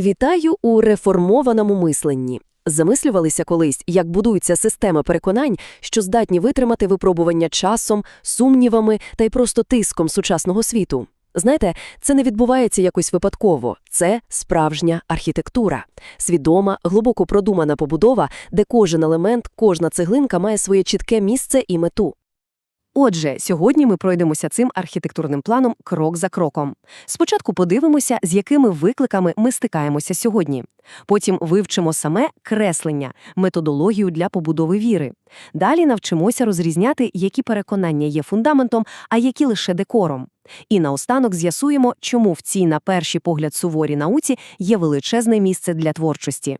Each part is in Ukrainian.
Вітаю у реформованому мисленні. Замислювалися колись, як будуються системи переконань, що здатні витримати випробування часом, сумнівами та й просто тиском сучасного світу. Знаєте, це не відбувається якось випадково. Це справжня архітектура, свідома, глибоко продумана побудова, де кожен елемент, кожна цеглинка має своє чітке місце і мету. Отже, сьогодні ми пройдемося цим архітектурним планом крок за кроком. Спочатку подивимося, з якими викликами ми стикаємося сьогодні. Потім вивчимо саме креслення, методологію для побудови віри. Далі навчимося розрізняти, які переконання є фундаментом, а які лише декором. І наостанок з'ясуємо, чому в цій, на перший погляд, суворій науці є величезне місце для творчості.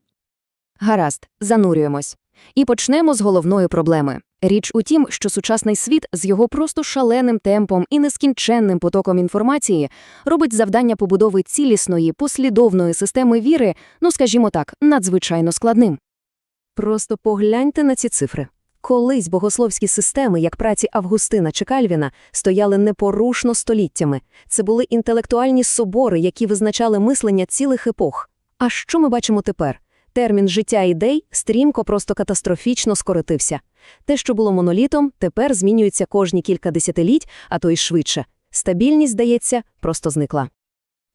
Гаразд, занурюємось. І почнемо з головної проблеми. Річ у тім, що сучасний світ з його просто шаленим темпом і нескінченним потоком інформації робить завдання побудови цілісної, послідовної системи віри, ну скажімо так, надзвичайно складним. Просто погляньте на ці цифри. Колись богословські системи, як праці Августина чи Кальвіна, стояли непорушно століттями. Це були інтелектуальні собори, які визначали мислення цілих епох. А що ми бачимо тепер? Термін життя ідей стрімко просто катастрофічно скоротився. Те, що було монолітом, тепер змінюється кожні кілька десятиліть, а то й швидше. Стабільність, здається, просто зникла.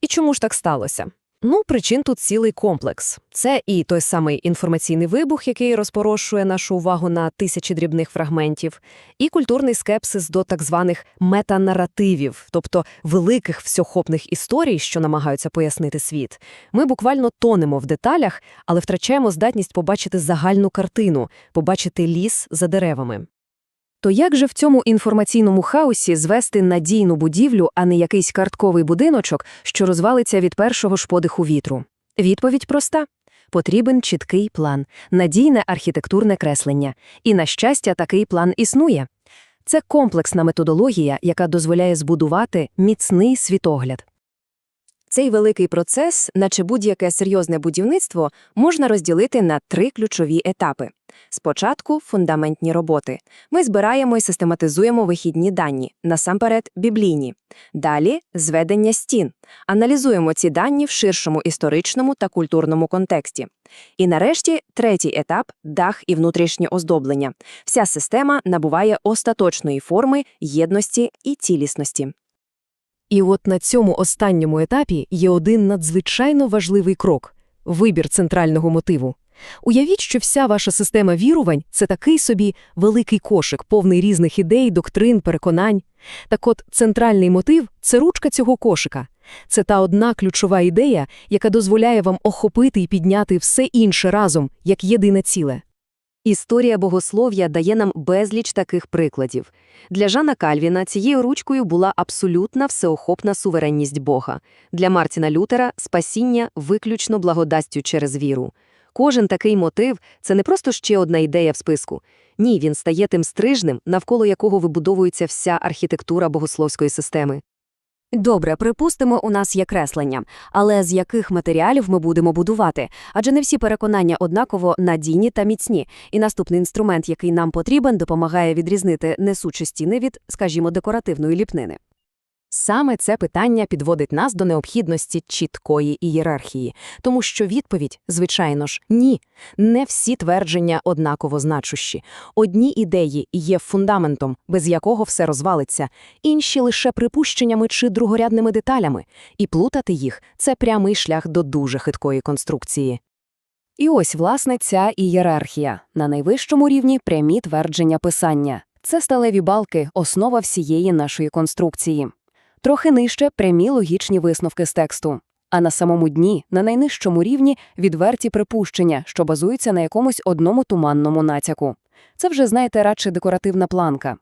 І чому ж так сталося? Ну, причин тут цілий комплекс. Це і той самий інформаційний вибух, який розпорошує нашу увагу на тисячі дрібних фрагментів, і культурний скепсис до так званих метанаративів, тобто великих всеохопних історій, що намагаються пояснити світ. Ми буквально тонемо в деталях, але втрачаємо здатність побачити загальну картину, побачити ліс за деревами. То як же в цьому інформаційному хаосі звести надійну будівлю, а не якийсь картковий будиночок, що розвалиться від першого ж подиху вітру? Відповідь проста. Потрібен чіткий план, надійне архітектурне креслення. І, на щастя, такий план існує. Це комплексна методологія, яка дозволяє збудувати міцний світогляд. Цей великий процес, наче будь-яке серйозне будівництво, можна розділити на три ключові етапи. Спочатку фундаментні роботи. Ми збираємо і систематизуємо вихідні дані, насамперед біблійні. Далі зведення стін. Аналізуємо ці дані в ширшому історичному та культурному контексті. І нарешті третій етап дах і внутрішнє оздоблення. Вся система набуває остаточної форми, єдності і цілісності. І от на цьому останньому етапі є один надзвичайно важливий крок – вибір центрального мотиву. Уявіть, що вся ваша система вірувань – це такий собі великий кошик, повний різних ідей, доктрин, переконань. Так от, центральний мотив – це ручка цього кошика. Це та одна ключова ідея, яка дозволяє вам охопити і підняти все інше разом, як єдине ціле. Історія богослов'я дає нам безліч таких прикладів. Для Жана Кальвіна цією ручкою була абсолютна всеохопна суверенність Бога. Для Мартіна Лютера – спасіння виключно благодастю через віру. Кожен такий мотив – це не просто ще одна ідея в списку. Ні, він стає тим стрижнем, навколо якого вибудовується вся архітектура богословської системи. Добре, припустимо, у нас є креслення, але з яких матеріалів ми будемо будувати? Адже не всі переконання однаково надійні та міцні, і наступний інструмент, який нам потрібен, допомагає відрізнити несучі стіни від, скажімо, декоративної ліпнини. Саме це питання підводить нас до необхідності чіткої ієрархії, тому що відповідь, звичайно ж, ні. Не всі твердження однаково значущі. Одні ідеї є фундаментом, без якого все розвалиться, інші лише припущеннями чи другорядними деталями, і плутати їх – це прямий шлях до дуже хиткої конструкції. І ось, власне, ця ієрархія. На найвищому рівні прямі твердження писання. Це сталеві балки, основа всієї нашої конструкції. Трохи нижче прямі логічні висновки з тексту. А на самому дні, на найнижчому рівні, відверті припущення, що базуються на якомусь одному туманному натяку. Це вже, знаєте, радше декоративна планка.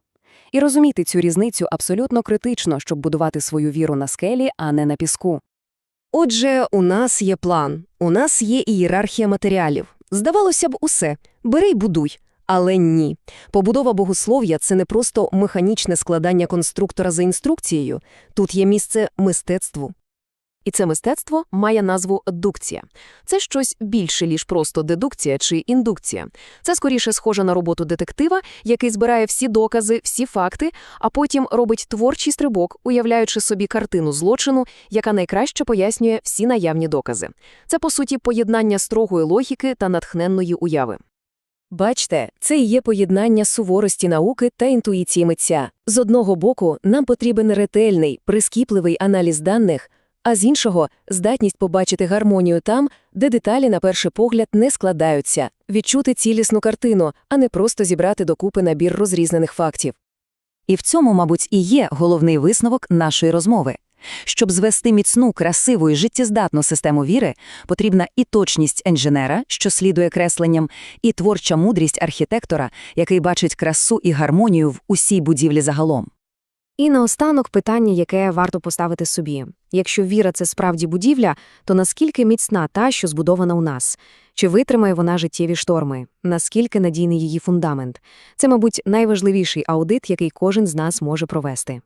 І розуміти цю різницю абсолютно критично, щоб будувати свою віру на скелі, а не на піску. Отже, у нас є план, у нас є ієрархія матеріалів. Здавалося б, усе – бери й будуй. Але ні. Побудова богослов'я – це не просто механічне складання конструктора за інструкцією. Тут є місце мистецтву. І це мистецтво має назву дукція. Це щось більше, ніж просто дедукція чи індукція. Це скоріше схоже на роботу детектива, який збирає всі докази, всі факти, а потім робить творчий стрибок, уявляючи собі картину злочину, яка найкраще пояснює всі наявні докази. Це, по суті, поєднання строгої логіки та натхненної уяви. Бачте, це і є поєднання суворості науки та інтуїції митця. З одного боку, нам потрібен ретельний, прискіпливий аналіз даних, а з іншого – здатність побачити гармонію там, де деталі на перший погляд не складаються, відчути цілісну картину, а не просто зібрати докупи набір розрізнених фактів. І в цьому, мабуть, і є головний висновок нашої розмови. Щоб звести міцну, красиву і життєздатну систему віри, потрібна і точність інженера, що слідує кресленням, і творча мудрість архітектора, який бачить красу і гармонію в усій будівлі загалом. І наостанок питання, яке варто поставити собі. Якщо віра – це справді будівля, то наскільки міцна та, що збудована у нас? Чи витримає вона життєві шторми? Наскільки надійний її фундамент? Це, мабуть, найважливіший аудит, який кожен з нас може провести.